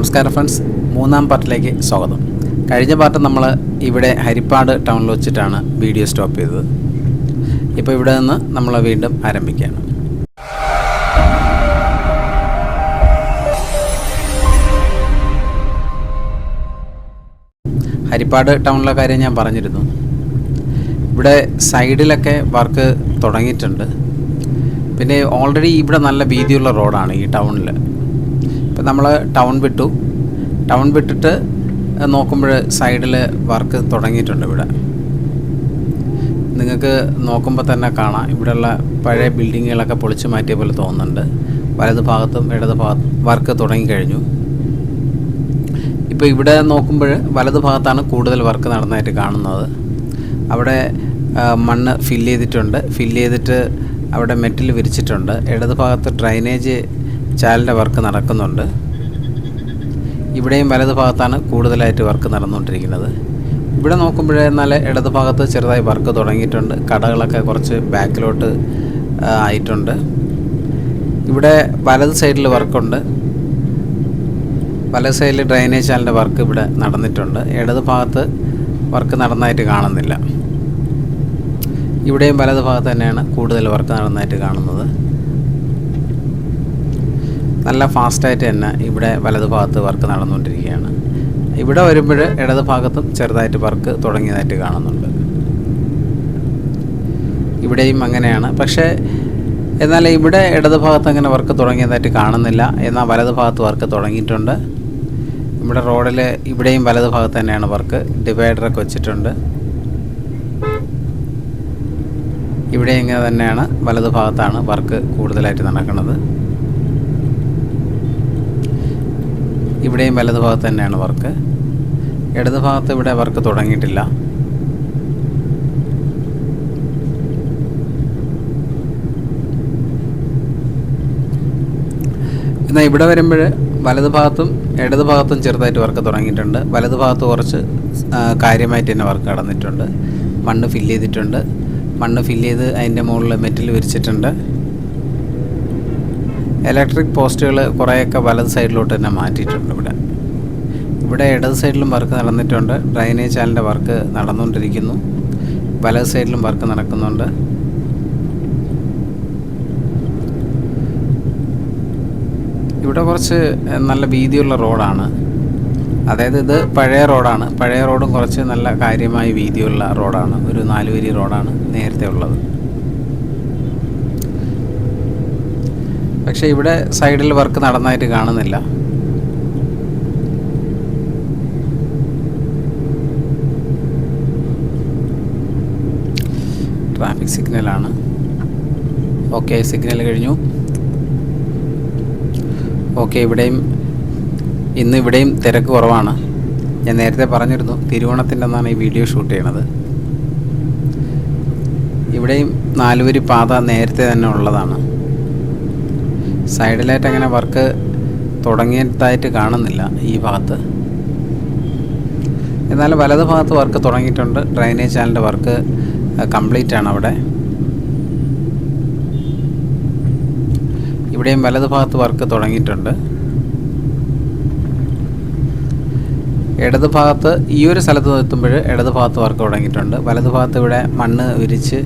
നമസ്കാരം ഫ്രണ്ട്സ്. മൂന്നാം പാർട്ടിലേക്ക് സ്വാഗതം. കഴിഞ്ഞ പാർട്ട് നമ്മൾ ഇവിടെ ഹരിപ്പാട് ടൗണിൽ വെച്ചിട്ടാണ് വീഡിയോ സ്റ്റോപ്പ് ചെയ്തത്. ഇപ്പോൾ ഇവിടെ നിന്ന് നമ്മൾ വീണ്ടും ആരംഭിക്കുകയാണ്. ഹരിപ്പാട് ടൗണിലെ കാര്യം ഞാൻ പറഞ്ഞിരുന്നു. ഇവിടെ സൈഡിലൊക്കെ വർക്ക് തുടങ്ങിയിട്ടുണ്ട്. പിന്നെ ഓൾറെഡി ഇവിടെ നല്ല വീതിയുള്ള റോഡാണ് ഈ ടൗണിൽ നമ്മൾ ടൗൺ വിട്ടു. ടൗൺ വിട്ടിട്ട് നോക്കുമ്പോൾ സൈഡിൽ വർക്ക് തുടങ്ങിയിട്ടുണ്ട് ഇവിടെ. നിങ്ങൾക്ക് നോക്കുമ്പോൾ തന്നെ കാണാം. ഇവിടെയുള്ള പഴയ ബിൽഡിങ്ങുകളൊക്കെ പൊളിച്ചു മാറ്റിയ പോലെ തോന്നുന്നുണ്ട്. വലത് ഭാഗത്തും ഇടത് ഭാഗത്തും വർക്ക് തുടങ്ങിക്കഴിഞ്ഞു ഇപ്പോൾ ഇവിടെ നോക്കുമ്പോൾ വലത് ഭാഗത്താണ് കൂടുതൽ വർക്ക് നടന്നതായിട്ട് കാണുന്നത്. അവിടെ മണ്ണ് ഫില്ല് ചെയ്തിട്ടുണ്ട്. ഫില്ല് ചെയ്തിട്ട് അവിടെ മെറ്റൽ വിരിച്ചിട്ടുണ്ട്. ഇടത് ഭാഗത്ത് ഡ്രൈനേജ് ചാലിന്റെ വർക്ക് നടക്കുന്നുണ്ട്. ഇവിടെയും വലത് ഭാഗത്താണ് കൂടുതലായിട്ട് വർക്ക് നടന്നുകൊണ്ടിരിക്കുന്നത്. ഇവിടെ നോക്കുമ്പോഴേ നല്ല ഇടത് ഭാഗത്ത് ചെറുതായി വർക്ക് തുടങ്ങിയിട്ടുണ്ട്. കടകളൊക്കെ കുറച്ച് ബാക്കിലോട്ട് ആയിട്ടുണ്ട്. ഇവിടെ വലത് സൈഡിൽ വർക്കുണ്ട്. വലത് സൈഡിൽ ഡ്രൈനേജ് ചാലിന്റെ വർക്ക് ഇവിടെ നടന്നിട്ടുണ്ട്. ഇടത് ഭാഗത്ത് വർക്ക് നടന്നതായിട്ട് കാണുന്നില്ല. ഇവിടെയും വലത് ഭാഗത്ത് തന്നെയാണ് കൂടുതൽ വർക്ക് നടന്നതായിട്ട് കാണുന്നത്. നല്ല ഫാസ്റ്റായിട്ട് തന്നെ ഇവിടെ വലതു ഭാഗത്ത് വർക്ക് നടന്നുകൊണ്ടിരിക്കുകയാണ്. ഇവിടെ വരുമ്പോൾ ഇടത് ഭാഗത്തും ചെറുതായിട്ട് വർക്ക് തുടങ്ങിയതായിട്ട് കാണുന്നുണ്ട്. ഇവിടെയും അങ്ങനെയാണ്. പക്ഷേ എന്നാൽ ഇവിടെ ഇടത് ഭാഗത്ത് അങ്ങനെ വർക്ക് തുടങ്ങിയതായിട്ട് കാണുന്നില്ല. എന്നാൽ വലത് ഭാഗത്ത് വർക്ക് തുടങ്ങിയിട്ടുണ്ട്. ഇവിടെ റോഡിൽ ഇവിടെയും വലത് ഭാഗത്ത് തന്നെയാണ് വർക്ക്. ഡിവൈഡറൊക്കെ വെച്ചിട്ടുണ്ട്. ഇവിടെ ഇങ്ങനെ തന്നെയാണ് വലത് ഭാഗത്താണ് വർക്ക് കൂടുതലായിട്ട് നടക്കുന്നത്. ഇവിടെയും വലത് ഭാഗത്ത് തന്നെയാണ് വർക്ക്. ഇടത് ഭാഗത്ത് ഇവിടെ വർക്ക് തുടങ്ങിയിട്ടില്ല. എന്നാൽ ഇവിടെ വരുമ്പോൾ വലത് ഭാഗത്തും ഇടത് ഭാഗത്തും ചെറുതായിട്ട് വർക്ക് തുടങ്ങിയിട്ടുണ്ട്. വലത് ഭാഗത്ത് കുറച്ച് കാര്യമായിട്ട് തന്നെ വർക്ക് നടന്നിട്ടുണ്ട്. മണ്ണ് ഫില്ല് ചെയ്തിട്ടുണ്ട്. മണ്ണ് ഫില്ല് ചെയ്ത് അതിന്റെ മുകളിൽ മെറ്റൽ വിരിച്ചിട്ടുണ്ട്. ഇലക്ട്രിക് പോസ്റ്റുകൾ കുറേയൊക്കെ വലത് സൈഡിലോട്ട് തന്നെ മാറ്റിയിട്ടുണ്ട് ഇവിടെ. ഇവിടെ ഇടത് സൈഡിലും വർക്ക് നടന്നിട്ടുണ്ട്. ഡ്രൈനേജ് ചാലിന്റെ വർക്ക് നടന്നുകൊണ്ടിരിക്കുന്നു. വലത് സൈഡിലും വർക്ക് നടക്കുന്നുണ്ട്. ഇവിടെ കുറച്ച് നല്ല വീതിയുള്ള റോഡാണ്. അതായത് ഇത് പഴയ റോഡാണ്. പഴയ റോഡും കുറച്ച് നല്ല കാര്യമായ വീതിയുള്ള റോഡാണ്. ഒരു നാലുവരി റോഡാണ് നേരത്തെ ഉള്ളത്. പക്ഷേ ഇവിടെ സൈഡിൽ വർക്ക് നടന്നതായിട്ട് കാണുന്നില്ല. ട്രാഫിക് സിഗ്നലാണ്. ഓക്കെ സിഗ്നൽ കഴിഞ്ഞു. ഓക്കെ ഇവിടെയും ഇന്ന് ഇവിടെയും തിരക്ക് കുറവാണ്. ഞാൻ നേരത്തെ പറഞ്ഞിരുന്നു തിരുവോണത്തിന്റെ എന്നാണ് ഈ വീഡിയോ ഷൂട്ട് ചെയ്യണത്. ഇവിടെയും നാലുവരി പാത നേരത്തെ തന്നെ ഉള്ളതാണ്. സൈഡിലായിട്ട് അങ്ങനെ വർക്ക് തുടങ്ങിയതായിട്ട് കാണുന്നില്ല ഈ ഭാഗത്ത്. എന്നാൽ വലത് ഭാഗത്ത് വർക്ക് തുടങ്ങിയിട്ടുണ്ട്. ഡ്രൈനേജ് ചാനലിന്റെ വർക്ക് കംപ്ലീറ്റ് ആണ് അവിടെ. ഇവിടെയും വലത് ഭാഗത്ത് വർക്ക് തുടങ്ങിയിട്ടുണ്ട്. ഇടത് ഭാഗത്ത് ഈ ഒരു സ്ഥലത്ത് എത്തുമ്പോൾ ഇടത് ഭാഗത്ത് വർക്ക് തുടങ്ങിയിട്ടുണ്ട്. വലത് ഭാഗത്ത് ഇവിടെ മണ്ണ് വിരിച്ച്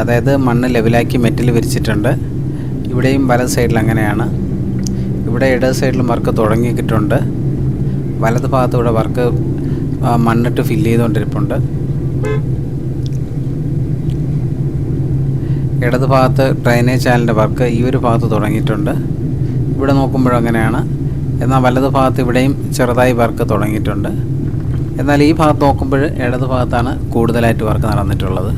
അതായത് മണ്ണ് ലെവലാക്കി മെറ്റൽ വിരിച്ചിട്ടുണ്ട്. ഇവിടെയും വലത് സൈഡിൽ അങ്ങനെയാണ്. ഇവിടെ ഇടത് സൈഡിലും വർക്ക് തുടങ്ങിയിട്ടുണ്ട്. വലത് ഭാഗത്ത് ഇവിടെ വർക്ക് മണ്ണിട്ട് ഫില്ല് ചെയ്തുകൊണ്ടിരിപ്പുണ്ട്. ഇടത് ഭാഗത്ത് ഡ്രൈനേജ് ചാനലിന്റെ വർക്ക് ഈ ഒരു ഭാഗത്ത് തുടങ്ങിയിട്ടുണ്ട്. ഇവിടെ നോക്കുമ്പോഴും അങ്ങനെയാണ്. എന്നാൽ വലത് ഭാഗത്ത് ഇവിടെയും ചെറുതായി വർക്ക് തുടങ്ങിയിട്ടുണ്ട്. എന്നാൽ ഈ ഭാഗത്ത് നോക്കുമ്പോൾ ഇടത് ഭാഗത്താണ് കൂടുതലായിട്ട് വർക്ക് നടന്നിട്ടുള്ളത്.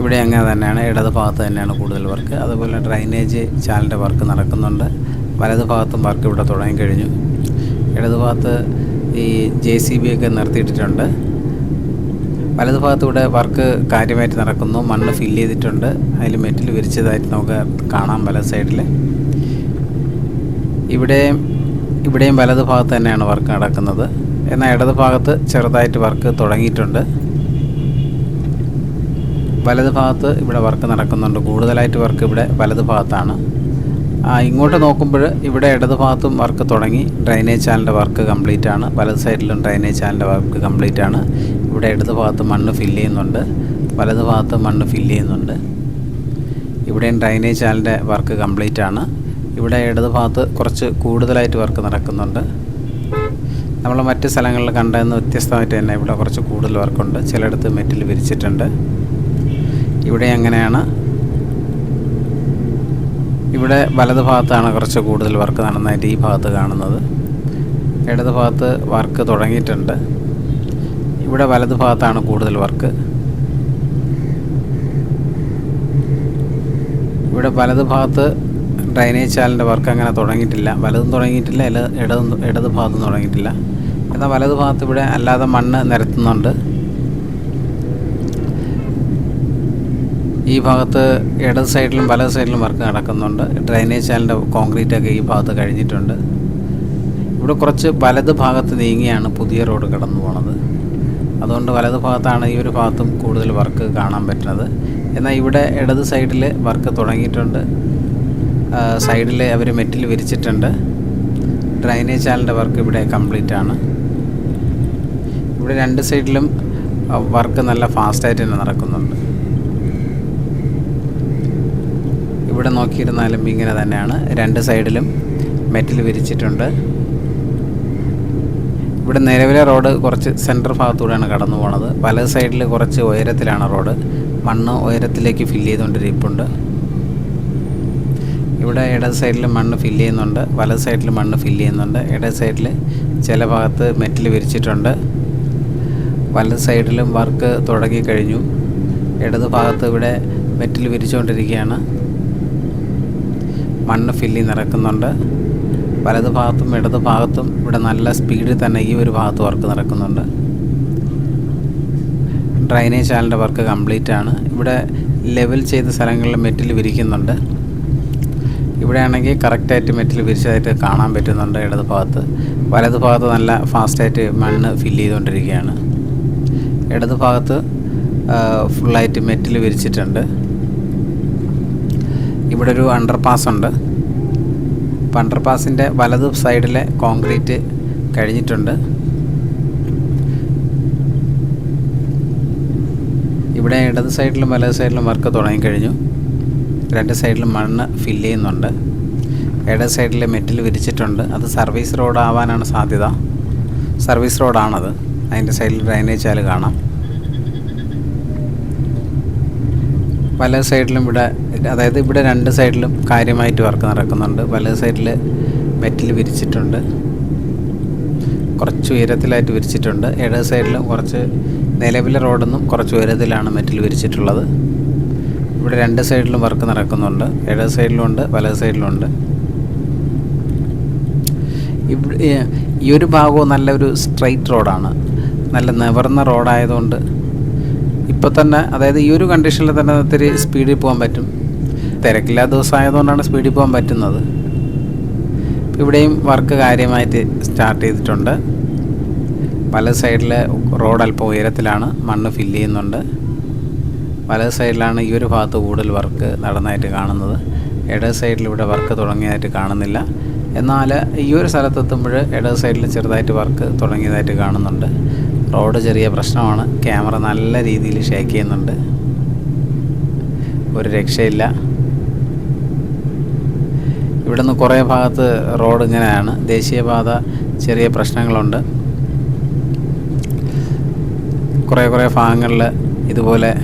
ഇവിടെ അങ്ങനെ തന്നെയാണ് ഇടത് ഭാഗത്ത് തന്നെയാണ് കൂടുതൽ വർക്ക്. അതുപോലെ ഡ്രൈനേജ് ചാലിന്റെ വർക്ക് നടക്കുന്നുണ്ട്. വലത് ഭാഗത്തും വർക്ക് ഇവിടെ തുടങ്ങി കഴിഞ്ഞു. ഇടത് ഭാഗത്ത് ഈ ജെ സി ബി ഒക്കെ നിർത്തിയിട്ടിട്ടുണ്ട്. വലത് ഭാഗത്ത് ഇവിടെ വർക്ക് കാര്യമായിട്ട് നടക്കുന്നു. മണ്ണ് ഫില്ല് ചെയ്തിട്ടുണ്ട്. അതിൽ മെറ്റിൽ വിരിച്ചതായിട്ട് നമുക്ക് കാണാം വലത് സൈഡിൽ ഇവിടെ ഇവിടെയും വലത് ഭാഗത്ത് തന്നെയാണ് വർക്ക് നടക്കുന്നത്. എന്നാൽ ഇടത് ഭാഗത്ത് ചെറുതായിട്ട് വർക്ക് തുടങ്ങിയിട്ടുണ്ട്. വലത് ഭാഗത്ത് ഇവിടെ വർക്ക് നടക്കുന്നുണ്ട്. കൂടുതലായിട്ട് വർക്ക് ഇവിടെ വലത് ഭാഗത്താണ്. ഇങ്ങോട്ട് നോക്കുമ്പോൾ ഇവിടെ ഇടത് ഭാഗത്തും വർക്ക് തുടങ്ങി. ഡ്രൈനേജ് ചാനലിന്റെ വർക്ക് കംപ്ലീറ്റ് ആണ് വലത് സൈഡിലും ഡ്രൈനേജ് ചാനലിന്റെ വർക്ക് കംപ്ലീറ്റ് ആണ് ഇവിടെ ഇടത് ഭാഗത്ത് മണ്ണ് ഫില്ല് ചെയ്യുന്നുണ്ട്. വലത് ഭാഗത്ത് മണ്ണ് ഫില്ല് ചെയ്യുന്നുണ്ട്. ഇവിടെയും ഡ്രൈനേജ് ചാനലിന്റെ വർക്ക് കംപ്ലീറ്റ് ആണ് ഇവിടെ ഇടത് ഭാഗത്ത് കുറച്ച് കൂടുതലായിട്ട് വർക്ക് നടക്കുന്നുണ്ട്. നമ്മൾ മറ്റ് സ്ഥലങ്ങളിൽ കണ്ടതെന്ന് വ്യത്യസ്തമായിട്ട് തന്നെ ഇവിടെ കുറച്ച് കൂടുതൽ വർക്കുണ്ട്. ചിലയിടത്ത് മെറ്റിൽ വിരിച്ചിട്ടുണ്ട്. ഇവിടെ അങ്ങനെയാണ് ഇവിടെ വലത് ഭാഗത്താണ് കുറച്ച് കൂടുതൽ വർക്ക് നടന്നതായിട്ട് ഈ ഭാഗത്ത് കാണുന്നത്. ഇടത് ഭാഗത്ത് വർക്ക് തുടങ്ങിയിട്ടുണ്ട്. ഇവിടെ വലത് ഭാഗത്താണ് കൂടുതൽ വർക്ക് ഇവിടെ വലത് ഭാഗത്ത് ഡ്രൈനേജ് ചാലിന്റെ വർക്ക് അങ്ങനെ തുടങ്ങിയിട്ടില്ല. വലതും തുടങ്ങിയിട്ടില്ല ഇടതും ഇടത് ഭാഗത്തും തുടങ്ങിയിട്ടില്ല. എന്നാൽ വലത് ഭാഗത്ത് ഇവിടെ അല്ലാതെ മണ്ണ് നിരത്തുന്നുണ്ട്. ഈ ഭാഗത്ത് ഇടത് സൈഡിലും പല സൈഡിലും വർക്ക് നടക്കുന്നുണ്ട്. ഡ്രൈനേജ് കോൺക്രീറ്റ് ഒക്കെ ഈ ഭാഗത്ത് കഴിഞ്ഞിട്ടുണ്ട്. ഇവിടെ കുറച്ച് വലത് ഭാഗത്ത് നീങ്ങിയാണ് പുതിയ റോഡ് കടന്നു പോണത്. അതുകൊണ്ട് വലത് ഭാഗത്താണ് ഈ ഒരു ഭാഗത്തും കൂടുതൽ വർക്ക് കാണാൻ പറ്റുന്നത്. എന്നാൽ ഇവിടെ ഇടത് സൈഡിൽ വർക്ക് തുടങ്ങിയിട്ടുണ്ട്. സൈഡിൽ അവർ മെറ്റിൽ വിരിച്ചിട്ടുണ്ട്. ഡ്രൈനേജ് ചാലിന്റെ വർക്ക് ഇവിടെ കംപ്ലീറ്റ് ആണ്. ഇവിടെ രണ്ട് സൈഡിലും വർക്ക് നല്ല ഫാസ്റ്റായിട്ട് തന്നെ നടക്കുന്നുണ്ട്. ഇവിടെ നോക്കിയിരുന്നാലും ഇങ്ങനെ തന്നെയാണ്. രണ്ട് സൈഡിലും മെറ്റിൽ വിരിച്ചിട്ടുണ്ട്. ഇവിടെ നിലവിലെ റോഡ് കുറച്ച് സെന്റർ ഭാഗത്തൂടെയാണ് കടന്നു പോണത്. പല സൈഡിൽ കുറച്ച് ഉയരത്തിലാണ് റോഡ്. മണ്ണ് ഉയരത്തിലേക്ക് ഫില്ല് ചെയ്തുകൊണ്ടിരിപ്പുണ്ട്. ഇവിടെ ഇടത് സൈഡിൽ മണ്ണ് ഫില്ല് ചെയ്യുന്നുണ്ട്. വലത് സൈഡിൽ മണ്ണ് ഫില്ല് ചെയ്യുന്നുണ്ട്. ഇടത് സൈഡിൽ ചില ഭാഗത്ത് മെറ്റൽ വിരിച്ചിട്ടുണ്ട്. വലത് സൈഡിലും വർക്ക് തുടങ്ങിക്കഴിഞ്ഞു. ഇടത് ഭാഗത്ത് ഇവിടെ മെറ്റൽ വിരിച്ചുകൊണ്ടിരിക്കുകയാണ്. മണ്ണ് ഫില്ലി നിറക്കുന്നുണ്ട്. വലത് ഭാഗത്തും ഇടത് ഭാഗത്തും ഇവിടെ നല്ല സ്പീഡിൽ തന്നെ ഈ ഒരു ഭാഗത്ത് വർക്ക് നടക്കുന്നുണ്ട്. ഡ്രൈനേജ് ചാനലിന്റെ വർക്ക് കംപ്ലീറ്റ് ആണ്. ഇവിടെ ലെവൽ ചെയ്ത സ്ഥലങ്ങളിൽ മെറ്റിൽ വിരിക്കുന്നുണ്ട്. ഇവിടെ ആണെങ്കിൽ കറക്റ്റായിട്ട് മെറ്റിൽ വിരിച്ചതായിട്ട് കാണാൻ പറ്റുന്നുണ്ട് ഇടത് ഭാഗത്ത്. വലത് ഭാഗത്ത് നല്ല ഫാസ്റ്റായിട്ട് മണ്ണ് ഫില്ല് ചെയ്തുകൊണ്ടിരിക്കുകയാണ്. ഇടത് ഭാഗത്ത് ഫുള്ളായിട്ട് മെറ്റിൽ വിരിച്ചിട്ടുണ്ട്. ഇവിടെ ഒരു അണ്ടർപാസ് ഉണ്ട് അപ്പോൾ അണ്ടർപാസിന്റെ വലത് സൈഡിലെ കോൺക്രീറ്റ് കഴിഞ്ഞിട്ടുണ്ട്. ഇവിടെ ഇടത് സൈഡിലും വലത് സൈഡിലും വർക്ക് തുടങ്ങിക്കഴിഞ്ഞു. രണ്ട് സൈഡിലും മണ്ണ് ഫില്ല് ചെയ്യുന്നുണ്ട്. ഇടത് സൈഡിലെ മെറ്റിൽ വിരിച്ചിട്ടുണ്ട്. അത് സർവീസ് റോഡ് ആവാനാണ് സാധ്യത. സർവീസ് റോഡാണത് അതിന്റെ സൈഡിൽ ഡ്രൈനേജ് ചാൽ കാണാം. വലത് സൈഡിലും ഇവിടെ അതായത് ഇവിടെ രണ്ട് സൈഡിലും കാര്യമായിട്ട് വർക്ക് നടക്കുന്നുണ്ട്. പല സൈഡിൽ മെറ്റിൽ വിരിച്ചിട്ടുണ്ട്. കുറച്ച് ഉയരത്തിലായിട്ട് വിരിച്ചിട്ടുണ്ട്. ഇട സൈഡിലും കുറച്ച് നിലവിലെ റോഡെന്നും കുറച്ച് ഉയരത്തിലാണ് മെറ്റിൽ വിരിച്ചിട്ടുള്ളത്. ഇവിടെ രണ്ട് സൈഡിലും വർക്ക് നടക്കുന്നുണ്ട്. ഇട സൈഡിലുണ്ട് പല സൈഡിലുണ്ട് ഇവിടെ ഈ ഒരു ഭാഗവും നല്ലൊരു സ്ട്രൈറ്റ് റോഡാണ്. നല്ല നിവർന്ന റോഡായതുകൊണ്ട് ഇപ്പോൾ തന്നെ അതായത് ഈ ഒരു കണ്ടീഷനിൽ തന്നെ ഒത്തിരി സ്പീഡിൽ പോകാൻ പറ്റും. തിരക്കില്ലാത്ത ദിവസമായതുകൊണ്ടാണ് സ്പീഡിൽ പോകാൻ പറ്റുന്നത്. ഇവിടെയും വർക്ക് കാര്യമായിട്ട് സ്റ്റാർട്ട് ചെയ്തിട്ടുണ്ട്. പല സൈഡിൽ റോഡ് അല്പം ഉയരത്തിലാണ് മണ്ണ് ഫില്ല് ചെയ്യുന്നുണ്ട്. പല സൈഡിലാണ് ഈ ഒരു ഭാഗത്ത് കൂടുതൽ വർക്ക് നടന്നതായിട്ട് കാണുന്നത്. ഇടത് സൈഡിൽ ഇവിടെ വർക്ക് തുടങ്ങിയതായിട്ട് കാണുന്നില്ല. എന്നാൽ ഈ ഒരു സ്ഥലത്തെത്തുമ്പോൾ ഇടത് സൈഡിൽ ചെറുതായിട്ട് വർക്ക് തുടങ്ങിയതായിട്ട് കാണുന്നുണ്ട്. റോഡ് ചെറിയ പ്രശ്നമാണ്. ക്യാമറ നല്ല രീതിയിൽ ഷേക്ക് ചെയ്യുന്നുണ്ട്. ഒരു രക്ഷയില്ല. ഇവിടെ നിന്ന് കുറേ ഭാഗത്ത് റോഡ് ഇങ്ങനെയാണ്. ദേശീയപാത ചെറിയ പ്രശ്നങ്ങളുണ്ട്. കുറേ കുറേ ഭാഗങ്ങളിൽ ഇതുപോലെ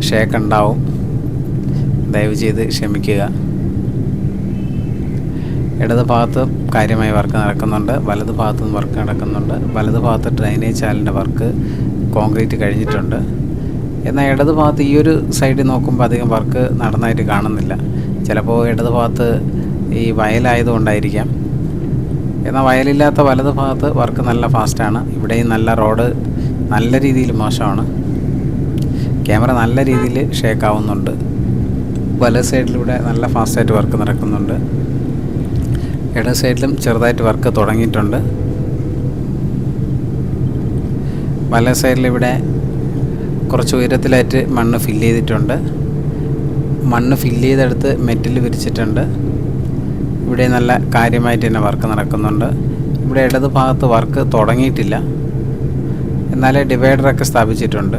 ഷേക്ക് ഉണ്ടാവും. ദയവ് ചെയ്ത് ക്ഷമിക്കുക. ഇടത് ഭാഗത്ത് കാര്യമായി വർക്ക് നടക്കുന്നുണ്ട് വലത് വർക്ക് നടക്കുന്നുണ്ട്. വലത് ഭാഗത്ത് ഡ്രൈനേജ് ചാലിന്റെ വർക്ക് കോൺക്രീറ്റ് കഴിഞ്ഞിട്ടുണ്ട്. എന്നാൽ ഇടത് ഭാഗത്ത് ഈ ഒരു സൈഡിൽ നോക്കുമ്പോൾ അധികം വർക്ക് നടന്നായിട്ട് കാണുന്നില്ല. ചിലപ്പോൾ ഇടത് ഭാഗത്ത് ഈ വയലായതുകൊണ്ടായിരിക്കാം. എന്നാൽ വയലില്ലാത്ത വലത് ഭാഗത്ത് വർക്ക് നല്ല ഫാസ്റ്റാണ് ഇവിടെയും നല്ല റോഡ് നല്ല രീതിയിൽ മോശമാണ്. ക്യാമറ നല്ല രീതിയിൽ ഷേക്ക് ആവുന്നുണ്ട്. വലത് സൈഡിലൂടെ നല്ല ഫാസ്റ്റായിട്ട് വർക്ക് നടക്കുന്നുണ്ട്. ഇടത് സൈഡിലും ചെറുതായിട്ട് വർക്ക് തുടങ്ങിയിട്ടുണ്ട്. വല സൈഡിലിവിടെ കുറച്ച് ഉയരത്തിലായിട്ട് മണ്ണ് ഫില്ല് ചെയ്തിട്ടുണ്ട്. മണ്ണ് ഫില്ല് ചെയ്തെടുത്ത് മെറ്റിൽ വിരിച്ചിട്ടുണ്ട്. ഇവിടെ നല്ല കാര്യമായിട്ട് തന്നെ വർക്ക് നടക്കുന്നുണ്ട്. ഇവിടെ ഇടത് ഭാഗത്ത് വർക്ക് തുടങ്ങിയിട്ടില്ല. എന്നാൽ ഡിവൈഡറൊക്കെ സ്ഥാപിച്ചിട്ടുണ്ട്.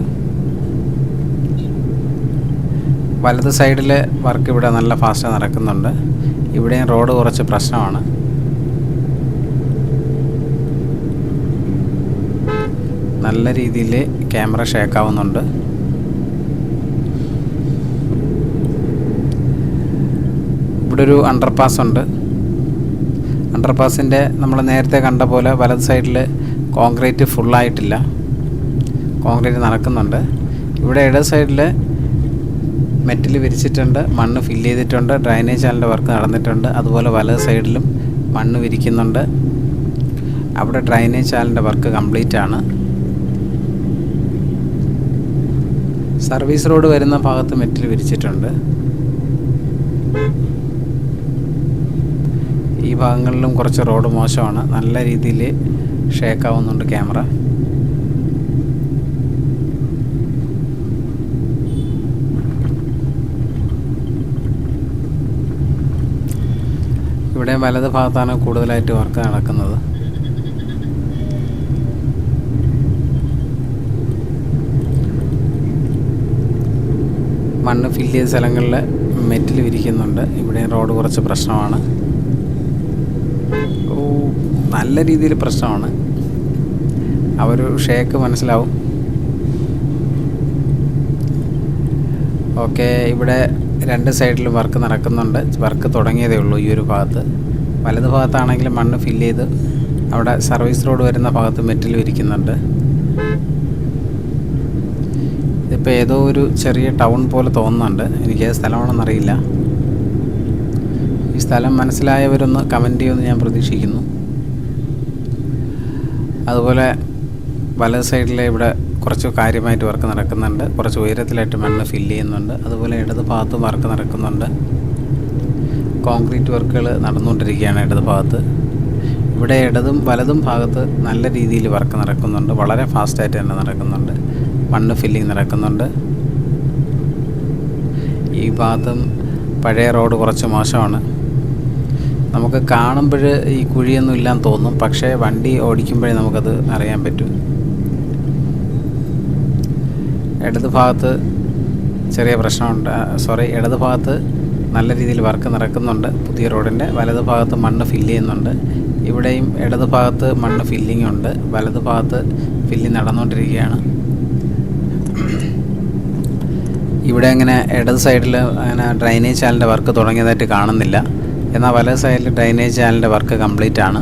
വലത് സൈഡിൽ വർക്ക് ഇവിടെ നല്ല ഫാസ്റ്റ് നടക്കുന്നുണ്ട്. ഇവിടെയും റോഡ് കുറച്ച് പ്രശ്നമാണ്. നല്ല രീതിയിൽ ക്യാമറ ഷേക്കാവുന്നുണ്ട്. ഇവിടെ ഒരു അണ്ടർപാസ് ഉണ്ട്. അണ്ടർപാസിന്റെ നമ്മൾ നേരത്തെ കണ്ട പോലെ വലത് സൈഡിൽ കോൺക്രീറ്റ് ഫുള്ളായിട്ടില്ല കോൺക്രീറ്റ് നടക്കുന്നുണ്ട്. ഇവിടെ ഇടത് സൈഡിൽ മെറ്റൽ വിരിച്ചിട്ടുണ്ട് മണ്ണ് ഫില്ല് ചെയ്തിട്ടുണ്ട് ഡ്രൈനേജ് ചാനലിന്റെ വർക്ക് നടന്നിട്ടുണ്ട് അതുപോലെ വലത് സൈഡിലും മണ്ണ് വിരിക്കുന്നുണ്ട്. അവിടെ ഡ്രൈനേജ് ചാനലിന്റെ വർക്ക് കംപ്ലീറ്റ് ആണ്. സർവീസ് റോഡ് വരുന്ന ഭാഗത്ത് മെറ്റൽ വിരിച്ചിട്ടുണ്ട്. ഈ ഭാഗങ്ങളിലും കുറച്ച് റോഡ് മോശമാണ്. നല്ല രീതിയിൽ ഷേക്ക് ആവുന്നുണ്ട് ക്യാമറ ഇവിടെ വലത് ഭാഗത്താണ് കൂടുതലായിട്ട് വർക്ക് നടക്കുന്നത്. മണ്ണ് ഫില്ല് ചെയ്ത സ്ഥലങ്ങളിൽ മെറ്റിൽ വിരിക്കുന്നുണ്ട്. ഇവിടെ റോഡ് കുറച്ച് പ്രശ്നമാണ്. ഓ നല്ല രീതിയിൽ പ്രശ്നമാണ്. ആ ഷേക്ക് മനസ്സിലാവും. ഓക്കെ ഇവിടെ രണ്ട് സൈഡിലും വർക്ക് നടക്കുന്നുണ്ട്. വർക്ക് തുടങ്ങിയതേ ഉള്ളൂ ഈ ഒരു ഭാഗത്ത്. വലത് ഭാഗത്താണെങ്കിൽ മണ്ണ് ഫില്ല് ചെയ്ത് അവിടെ സർവീസ് റോഡ് വരുന്ന ഭാഗത്ത് മെറ്റൽ വിരിക്കുന്നുണ്ട്. ഇതിപ്പോൾ ഏതോ ഒരു ചെറിയ ടൗൺ പോലെ തോന്നുന്നുണ്ട്. എനിക്ക് ഏത് സ്ഥലമാണെന്നറിയില്ല ഈ സ്ഥലം മനസ്സിലായവരൊന്ന് കമന്റ് ചെയ്യുമെന്ന് ഞാൻ പ്രതീക്ഷിക്കുന്നു. അതുപോലെ വലത് സൈഡിലെ ഇവിടെ കുറച്ച് കാര്യമായിട്ട് വർക്ക് നടക്കുന്നുണ്ട്. കുറച്ച് ഉയരത്തിലായിട്ട് മണ്ണ് ഫില്ല് ചെയ്യുന്നുണ്ട്. അതുപോലെ ഇടത് ഭാഗത്തും വർക്ക് നടക്കുന്നുണ്ട്. കോൺക്രീറ്റ് വർക്കുകൾ നടന്നുകൊണ്ടിരിക്കുകയാണ് ഇടത് ഭാഗത്ത്. ഇവിടെ ഇടതും വലതും ഭാഗത്ത് നല്ല രീതിയിൽ വർക്ക് നടക്കുന്നുണ്ട്. വളരെ ഫാസ്റ്റായിട്ട് തന്നെ നടക്കുന്നുണ്ട്. മണ്ണ് ഫില്ലിങ് നടക്കുന്നുണ്ട്. ഈ ഭാഗത്തും പഴയ റോഡ് കുറച്ച് മോശമാണ്. നമുക്ക് കാണുമ്പോൾ ഈ കുഴിയൊന്നും ഇല്ലാന്ന് തോന്നും. പക്ഷേ വണ്ടി ഓടിക്കുമ്പോഴേ നമുക്കത് അറിയാൻ പറ്റും. ഇടത് ഭാഗത്ത് ചെറിയ പ്രശ്നമുണ്ട്. സോറി ഇടത് ഭാഗത്ത് നല്ല രീതിയിൽ വർക്ക് നടക്കുന്നുണ്ട്. പുതിയ റോഡിന്റെ വലത് ഭാഗത്ത് മണ്ണ് ഫില്ല് ചെയ്യുന്നുണ്ട്. ഇവിടെയും ഇടത് ഭാഗത്ത് മണ്ണ് ഫില്ലിംഗ് ഉണ്ട്. വലത് ഭാഗത്ത് ഫില്ലിംഗ് നടന്നുകൊണ്ടിരിക്കുകയാണ്. ഇവിടെ അങ്ങനെ ഇടത് സൈഡിൽ അങ്ങനെ ഡ്രൈനേജ് ചാനലിന്റെ വർക്ക് തുടങ്ങിയതായിട്ട് കാണുന്നില്ല. എന്നാൽ വലത് സൈഡിൽ ഡ്രൈനേജ് ചാനലിന്റെ വർക്ക് കംപ്ലീറ്റ് ആണ്.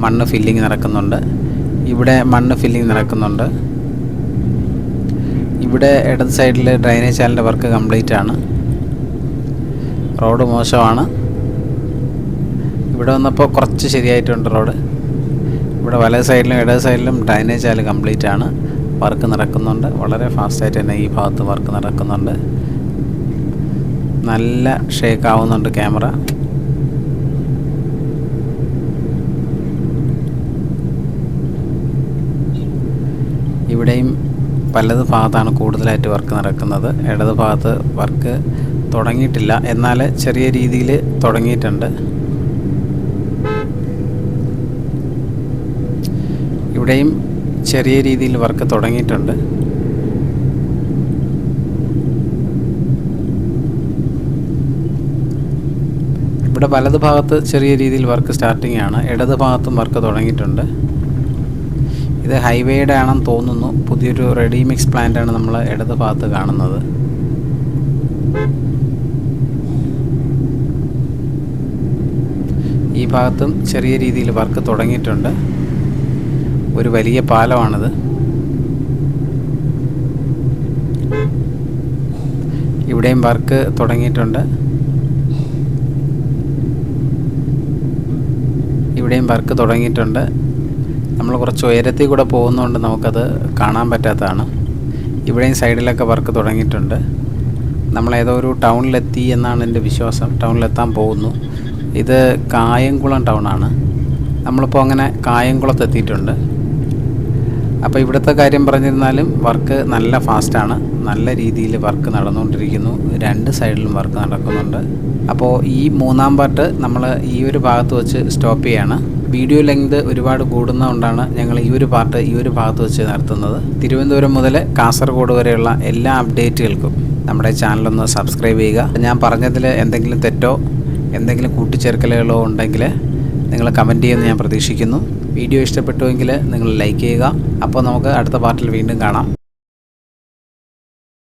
മണ്ണ് ഫില്ലിംഗ് നടക്കുന്നുണ്ട്. ഇവിടെ മണ്ണ് ഫില്ലിംഗ് നടക്കുന്നുണ്ട്. ഇവിടെ ഇടത് സൈഡിൽ ഡ്രൈനേജ് ചാനലിന്റെ വർക്ക് കംപ്ലീറ്റ് ആണ്. റോഡ് മോശമാണ്. ഇവിടെ വന്നപ്പോൾ കുറച്ച് ശരിയായിട്ടുണ്ട് റോഡ്. ഇവിടെ വലത് സൈഡിലും ഇടത് സൈഡിലും ഡ്രൈനേജ് ചാനൽ കംപ്ലീറ്റ് ആണ്. വർക്ക് നടക്കുന്നുണ്ട്. വളരെ ഫാസ്റ്റായിട്ട് തന്നെ ഈ ഭാഗത്ത് വർക്ക് നടക്കുന്നുണ്ട്. നല്ല ഷേക്ക് ആവുന്നുണ്ട് ക്യാമറ ഇവിടെയും പലത് ഭാഗത്താണ് കൂടുതലായിട്ട് വർക്ക് നടക്കുന്നത്. ഇടത് ഭാഗത്ത് വർക്ക് തുടങ്ങിയിട്ടില്ല. എന്നാൽ ചെറിയ രീതിയിൽ തുടങ്ങിയിട്ടുണ്ട്. ഇവിടെയും ചെറിയ രീതിയിൽ വർക്ക് തുടങ്ങിയിട്ടുണ്ട്. ഇവിടെ വലത് ഭാഗത്ത് ചെറിയ രീതിയിൽ വർക്ക് സ്റ്റാർട്ടിംഗ് ആണ് ഇടത് ഭാഗത്തും വർക്ക് തുടങ്ങിയിട്ടുണ്ട്. ഇത് ഹൈവേയുടെ ആണെന്ന് തോന്നുന്നു. പുതിയൊരു റെഡി മിക്സ് പ്ലാന്റ് ആണ് നമ്മൾ ഇടത് ഭാഗത്ത് കാണുന്നത്. ഈ ഭാഗത്തും ചെറിയ രീതിയിൽ വർക്ക് തുടങ്ങിയിട്ടുണ്ട്. ഒരു വലിയ പാലമാണിത്. ഇവിടെയും വർക്ക് തുടങ്ങിയിട്ടുണ്ട്. ഇവിടെയും വർക്ക് തുടങ്ങിയിട്ടുണ്ട്. നമ്മൾ കുറച്ച് ഉയരത്തിൽ കൂടെ പോകുന്നതുകൊണ്ട് നമുക്കത് കാണാൻ പറ്റാത്തതാണ്. ഇവിടെയും സൈഡിലൊക്കെ വർക്ക് തുടങ്ങിയിട്ടുണ്ട്. നമ്മൾ ഏതോ ഒരു ടൗണിലെത്തി എന്നാണ് എന്റെ വിശ്വാസം. ടൗണിലെത്താൻ പോകുന്നു. ഇത് കായംകുളം ടൗണാണ്. നമ്മളിപ്പോൾ അങ്ങനെ കായംകുളത്തെത്തിയിട്ടുണ്ട് അപ്പോൾ ഇവിടുത്തെ കാര്യം പറഞ്ഞിരുന്നാലും വർക്ക് നല്ല ഫാസ്റ്റാണ്. നല്ല രീതിയിൽ വർക്ക് നടന്നുകൊണ്ടിരിക്കുന്നു. രണ്ട് സൈഡിലും വർക്ക് നടക്കുന്നുണ്ട്. അപ്പോൾ ഈ മൂന്നാം പാർട്ട് നമ്മൾ ഈ ഒരു ഭാഗത്ത് വെച്ച് സ്റ്റോപ്പ് ചെയ്യാണ്. വീഡിയോ ലെങ്ത് ഒരുപാട് കൂടുന്നതുകൊണ്ടാണ് ഞങ്ങൾ ഈ ഒരു പാർട്ട് ഈ ഒരു ഭാഗത്ത് വെച്ച് നടത്തുന്നത് തിരുവനന്തപുരം മുതൽ കാസർഗോഡ് വരെയുള്ള എല്ലാ അപ്ഡേറ്റുകൾക്കും നമ്മുടെ ചാനലൊന്ന് സബ്സ്ക്രൈബ് ചെയ്യുക. ഞാൻ പറഞ്ഞതിൽ എന്തെങ്കിലും തെറ്റോ എന്തെങ്കിലും കൂട്ടിച്ചേർക്കലുകളോ ഉണ്ടെങ്കിൽ നിങ്ങൾ കമന്റ് ചെയ്യുമെന്ന് ഞാൻ പ്രതീക്ഷിക്കുന്നു. വീഡിയോ ഇഷ്ടപ്പെട്ടുവെങ്കിൽ നിങ്ങൾ ലൈക്ക് ചെയ്യുക. അപ്പോൾ നമുക്ക് അടുത്ത പാർട്ടിൽ വീണ്ടും കാണാം.